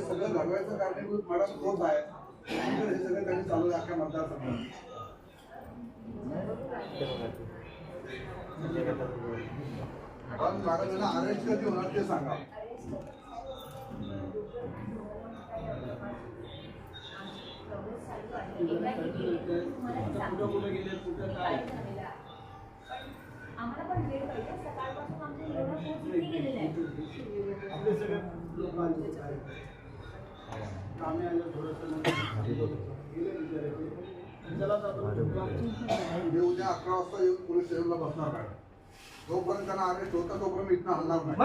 सगळं घडवायचं कारणीभूत आहे सगळं त्यांनी चालू आहे. मतदारसंघात पण मला त्यांना अरेस्ट कधी होणार ते सांगा. आम्हाला पण वेळ पाहिजे सकाळपासून आमच्या एवढा इथे गेलेला आहे उद्या अकरा वाजता येऊन पोलीस स्टेशनला बसणार जोपर्यंत त्यांना अरेस्ट होता तोपर्यंत मी इथनं हलणार नाही.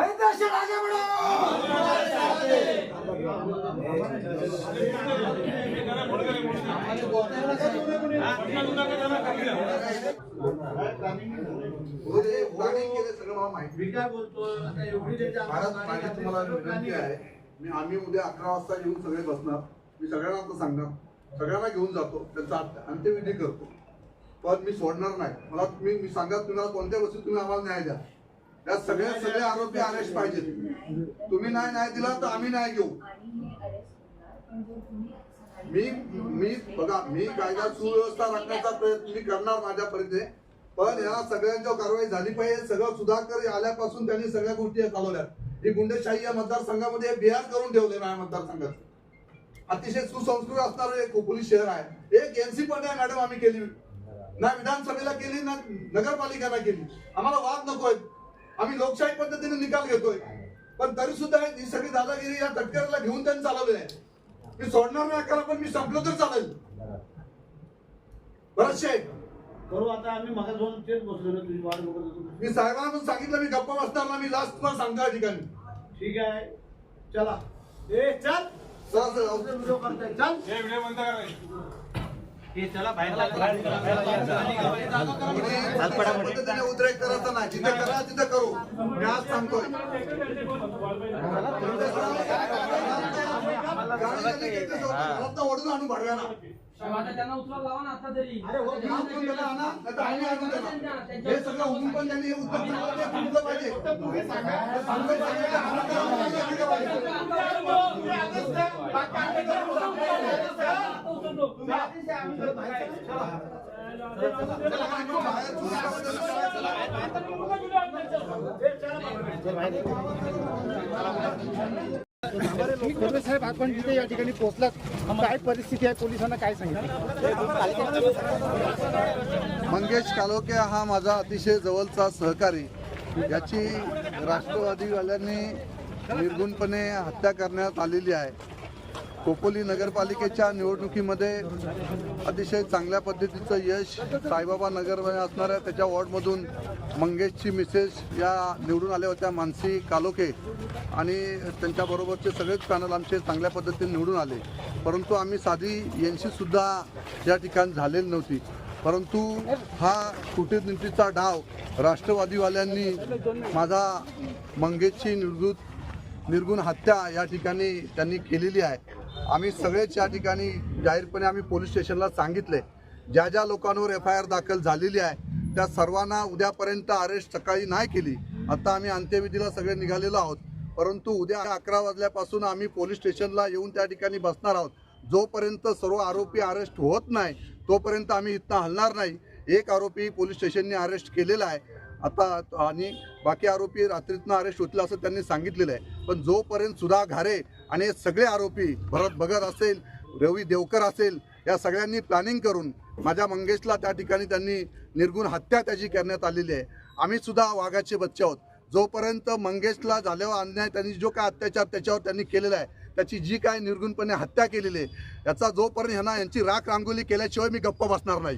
तुम्हाला विनंती आहे मी आम्ही उद्या अकरा वाजता येऊन सगळे बसणार मी सगळ्यांना आता सांगणार सगळ्यांना घेऊन जातो त्यांचा अंत्यविधी करतो पण मी सोडणार नाही मला तुम्ही मी सांगा तुम्हाला कोणत्या वस्तू तुम्ही आम्हाला न्याय द्या. या सगळ्या सगळे आरोपी अरेस्ट पाहिजेत. तुम्ही नाही न्याय दिला तर आम्ही न्याय घेऊ. मी मी बघा मी कायदा सुव्यवस्था राखण्याचा प्रयत्न मी करणार माझ्यापर्यंत पण या सगळ्यांच्या कारवाई झाली पाहिजे. सगळं सुधाकर आल्यापासून त्यांनी सगळ्या गोष्टी चालवल्या. ही गुंडेशाही या मतदारसंघामध्ये बिहार करून ठेवले माझ्या मतदारसंघात. अतिशय सुसंस्कृत असणारं एक पोलीस शहर आहे. एक एनसी पण आहे मॅडम आम्ही केली. ना विधानसभेला केली ना नगरपालिकेला केली. आम्हाला वाद नकोय. आम्ही लोकशाही पद्धतीने निकाल घेतोय. पण तरी सुद्धा ही सगळी दादागिरी या तटकऱ्याला घेऊन त्यांनी चालवले आहे. मी सोडणार नाही अकरा पण मी संपलो तर चालेल. बरंचशे आहे. करू आता आम्ही मग जाऊन तेच बसलो ना तुझी वाट बघत होतो. मी साहेबांना पण सांगितलं मी गप्पा बसणार ना मी लास्ट तुम्हाला सांगतो या ठिकाणी. ठीक आहे. चला. ए चल. चला जाऊ. व्हिडिओ करताय चल. कोणी पद्धतीने उद्रेक करायचा नाही. जिथे करा तिथे करू. मी आज सांगतोय. ओढून आणू त्यांना उचलायला लावा ना. आता तरी हो. हे सगळं होऊन पण त्यांनी हे उत्तर पाहिजे पाहिजे आम्ही काय पाहिजे खरं साहेब आपण जिथे या ठिकाणी पोहोचलात काय परिस्थिती आहे पोलिसांना काय सांगितलं मंगेश कालोके हा माझा अतिशय जवळचा सहकारी. याची राष्ट्रवादीवाल्यांनी निर्गुणपणे हत्या करण्यात आलेली आहे. खोपोली नगरपालिकेच्या निवडणुकीमध्ये अतिशय चांगल्या पद्धतीचं यश साईबाबा नगरमध्ये असणाऱ्या त्याच्या वॉर्डमधून मंगेशची मिसेस या निवडून आल्या होत्या मानसी कालोखे आणि त्यांच्याबरोबरचे सगळेच पॅनल आमचे चांगल्या पद्धतीने निवडून आले. परंतु आम्ही साधी यांचीसुद्धा या ठिकाणी झालेली नव्हती. परंतु हा कूटनीतीचा डाव राष्ट्रवादीवाल्यांनी माझा मंगेशची निर्गुत निर्गुण हत्या या ठिकाणी त्यांनी केलेली आहे. आम्ही सगळेच या ठिकाणी जाहीरपणे आम्ही पोलीस स्टेशनला सांगितले. ज्या ज्या लोकांवर एफ आय आर दाखल झालेली आहे त्या सर्वांना उद्यापर्यंत अरेस्ट सकाळी नाही केली. आता आम्ही अंत्यविधीला सगळे निघालेलो आहोत. परंतु उद्या अकरा वाजल्यापासून आम्ही पोलीस स्टेशनला येऊन त्या ठिकाणी बसणार आहोत. जोपर्यंत सर्व आरोपी अरेस्ट होत नाही तोपर्यंत आम्ही इथं हलणार नाही. एक आरोपी पोलीस स्टेशनने अरेस्ट केलेला आहे. आता आणि बाकी आरोपी रात्रीतनं अरेस्ट होतील असं त्यांनी सांगितलेलं आहे. पण जोपर्यंत सुधा घारे आणि सगळे आरोपी भरत भगत असेल रवी देवकर असेल या सगळ्यांनी प्लॅनिंग करून माझ्या मंगेशला त्या ठिकाणी त्यांनी निर्गुण हत्या त्याची करण्यात आलेली आहे आम्ही सुद्धा वाघाचे बच्चे आहोत जोपर्यंत मंगेशला झाल्यावर अन्याय त्यांनी जो काय अत्याचार त्याच्यावर त्यांनी केलेला आहे त्याची जी काय निर्गुणपणे हत्या केलेली आहे याचा जोपर्यंत ह्यांना यांची राख रांगोली केल्याशिवाय मी गप्प बसणार नाही